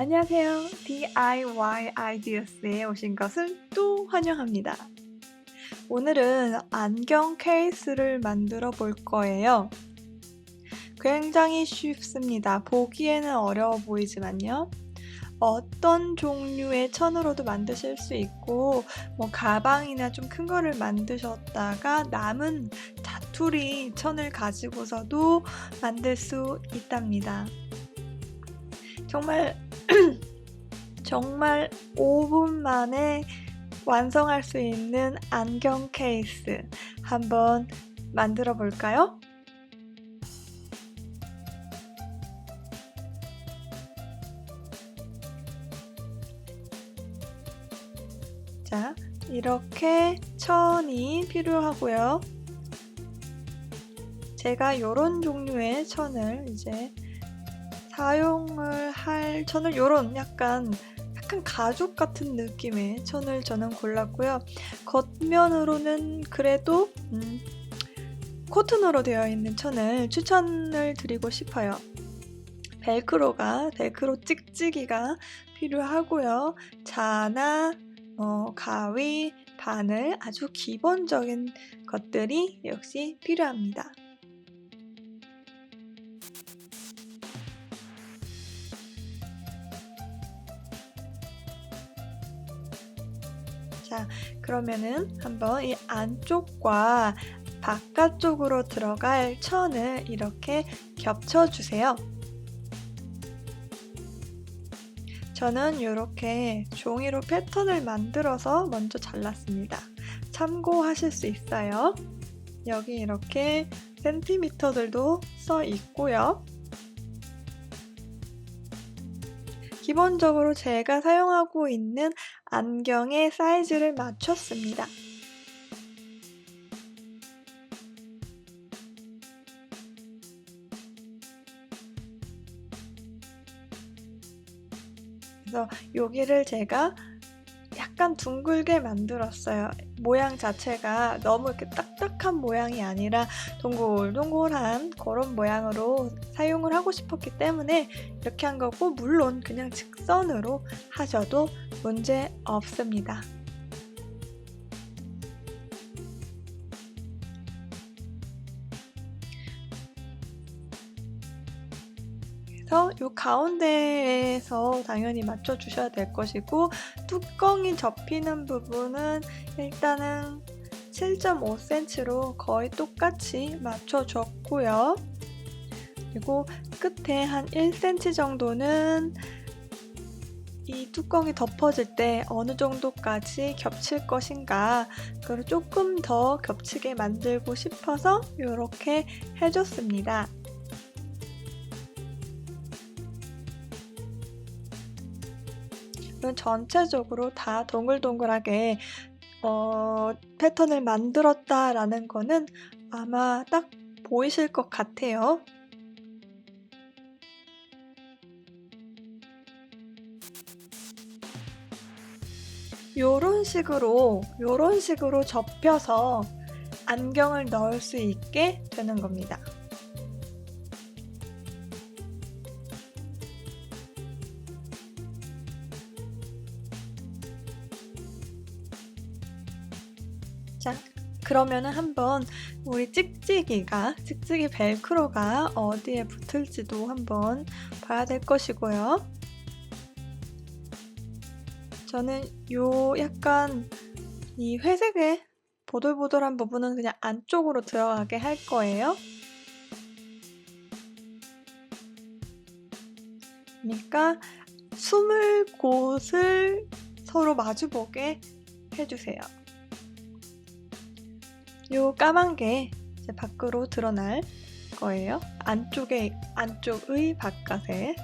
안녕하세요. DIY 아이디어스에 오신 것을 또 환영합니다. 오늘은 안경 케이스를 만들어 볼 거예요. 굉장히 쉽습니다. 보기에는 어려워 보이지만요. 어떤 종류의 천으로도 만드실 수 있고, 뭐 가방이나 좀 큰 거를 만드셨다가 남은 자투리 천을 가지고서도 만들 수 있답니다. 정말 정말 5분 만에 완성할 수 있는 안경 케이스 한번 만들어 볼까요? 자, 이렇게 천이 필요하고요. 제가 이런 종류의 천을 이제 사용을 할 천을 요런 약간 약간 가죽 같은 느낌의 천을 저는 골랐고요. 겉면으로는 그래도 음, 코튼으로 되어 있는 천을 추천을 드리고 싶어요. 벨크로가 벨크로 찍찍이가 필요하고요. 자나 어, 가위, 바늘 아주 기본적인 것들이 역시 필요합니다. 그러면은 한번 이 안쪽과 바깥쪽으로 들어갈 천을 이렇게 겹쳐주세요. 저는 이렇게 종이로 패턴을 만들어서 먼저 잘랐습니다. 참고하실 수 있어요. 여기 이렇게 센티미터들도 써 있고요. 기본적으로 제가 사용하고 있는 안경의 사이즈를 맞췄습니다. 그래서 여기를 제가 약간 둥글게 만들었어요. 모양 자체가 너무 이렇게 딱 딱한 모양이 아니라 동글동글한 그런 모양으로 사용을 하고 싶었기 때문에 이렇게 한 거고 물론 그냥 직선으로 하셔도 문제 없습니다. 그래서 이 가운데에서 당연히 맞춰 주셔야 될 것이고 뚜껑이 접히는 부분은 일단은 7.5cm로 거의 똑같이 맞춰 줬고요. 그리고 끝에 한 1cm 정도는 이 뚜껑이 덮어질 때 어느 정도까지 겹칠 것인가 그걸 조금 더 겹치게 만들고 싶어서 이렇게 해줬습니다. 전체적으로 다 동글동글하게 어, 패턴을 만들었다라는 거는 아마 딱 보이실 것 같아요. 요런 식으로 요런 식으로 접혀서 안경을 넣을 수 있게 되는 겁니다. 그러면은 한번 우리 찍찍이가, 찍찍이 벨크로가 어디에 붙을지도 한번 봐야 될 것이고요. 저는 요 약간 이 회색의 보들보들한 부분은 그냥 안쪽으로 들어가게 할 거예요. 그러니까 숨을 곳을 서로 마주보게 해주세요. 요 까만 게 이제 밖으로 드러날 거예요. 안쪽에 안쪽의 바깥에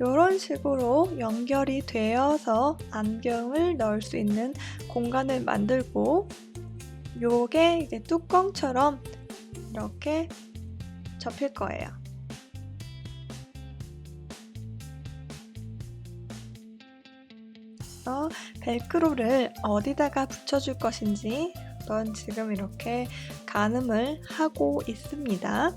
이런 식으로 연결이 되어서 안경을 넣을 수 있는 공간을 만들고 요게 이제 뚜껑처럼 이렇게 접힐 거예요. 그래서 벨크로를 어디다가 붙여줄 것인지 한번 지금 이렇게 가늠을 하고 있습니다.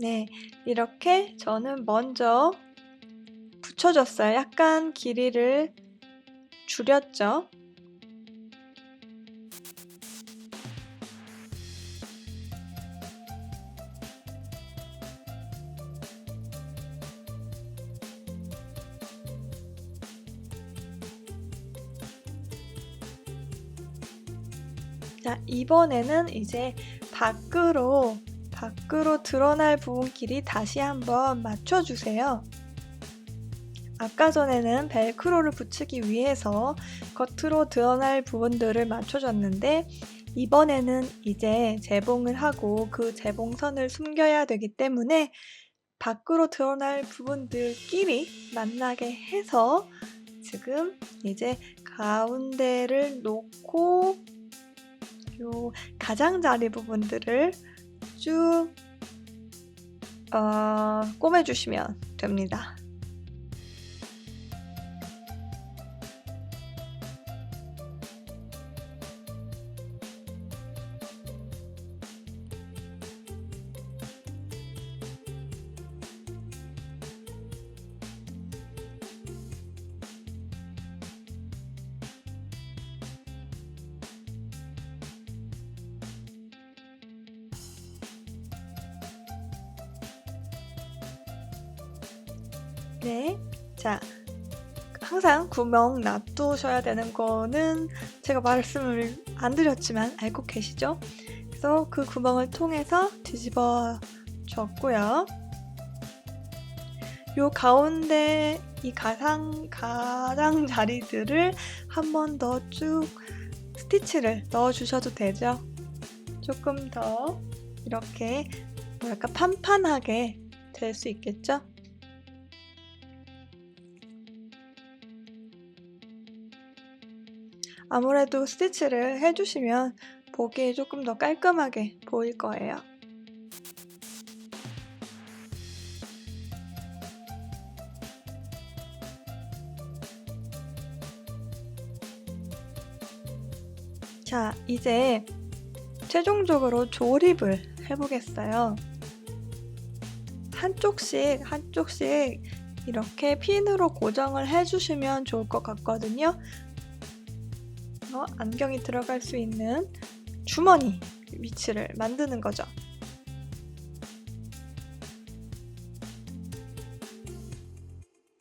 네, 이렇게 저는 먼저 붙여줬어요. 약간 길이를 줄였죠. 자, 이번에는 이제 밖으로, 밖으로 드러날 부분끼리 다시 한번 맞춰주세요. 아까 전에는 벨크로를 붙이기 위해서 겉으로 드러날 부분들을 맞춰줬는데 이번에는 이제 재봉을 하고 그 재봉선을 숨겨야 되기 때문에 밖으로 드러날 부분들끼리 만나게 해서 지금 이제 가운데를 놓고 요 가장자리 부분들을 쭉 어, 꼬매주시면 됩니다. 네. 자, 항상 구멍 놔두셔야 되는 거는 제가 말씀을 안 드렸지만 알고 계시죠? 그래서 그 구멍을 통해서 뒤집어 줬고요. 요 가운데 이 가상, 가장 자리들을 한 번 더 쭉 스티치를 넣어 주셔도 되죠. 조금 더 이렇게 뭐랄까 판판하게 될 수 있겠죠? 아무래도 스티치를 해주시면 보기에 조금 더 깔끔하게 보일 거예요. 자, 이제 최종적으로 조립을 해보겠어요. 한쪽씩, 한쪽씩 이렇게 핀으로 고정을 해주시면 좋을 것 같거든요. 어, 안경이 들어갈 수 있는 주머니 위치를 만드는 거죠.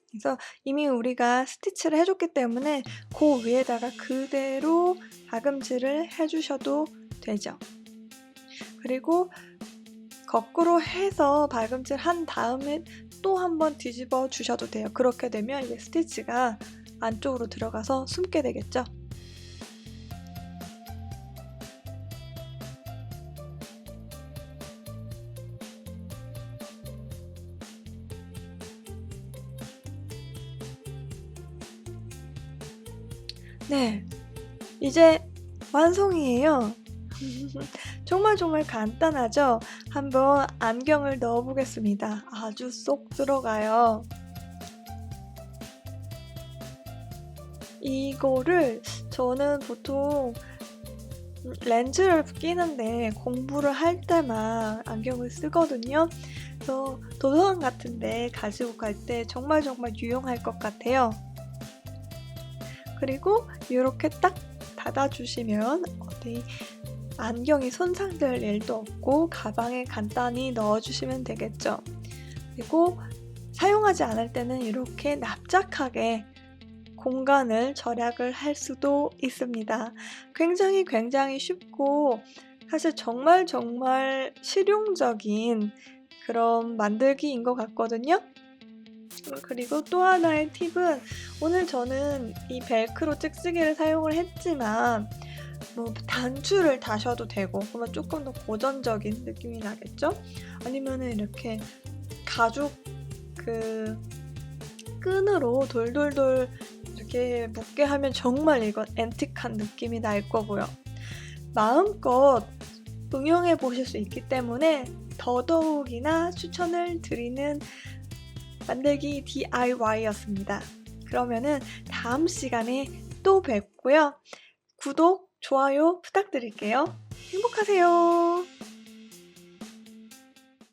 그래서 이미 우리가 스티치를 해줬기 때문에 그 위에다가 그대로 다금질을 해주셔도 되죠. 그리고 거꾸로 해서 발금질 한 다음에 또 한번 뒤집어 주셔도 돼요. 그렇게 되면 이제 스티치가 안쪽으로 들어가서 숨게 되겠죠. 네, 이제 완성이에요. 정말 정말 간단하죠? 한번 안경을 넣어 보겠습니다. 아주 쏙 들어가요. 이거를 저는 보통 렌즈를 끼는데 공부를 할 때만 안경을 쓰거든요. 그래서 도서관 같은데 가지고 갈 때 정말 정말 유용할 것 같아요. 그리고 이렇게 딱 닫아주시면 어디 안경이 손상될 일도 없고 가방에 간단히 넣어주시면 되겠죠. 그리고 사용하지 않을 때는 이렇게 납작하게 공간을 절약을 할 수도 있습니다. 굉장히 굉장히 쉽고 사실 정말 정말 실용적인 그런 만들기인 것 같거든요. 그리고 또 하나의 팁은 오늘 저는 이 벨크로 찍쓰기를 사용을 했지만 뭐 단추를 다셔도 되고 그러면 조금 더 고전적인 느낌이 나겠죠? 아니면은 이렇게 가죽 그 끈으로 돌돌돌 이렇게 묶게 하면 정말 이건 앤틱한 느낌이 날 거고요. 마음껏 응용해 보실 수 있기 때문에 더더욱이나 추천을 드리는 만들기 DIY였습니다. 그러면은 다음 시간에 또 뵙고요. 구독, 좋아요 부탁드릴게요. 행복하세요.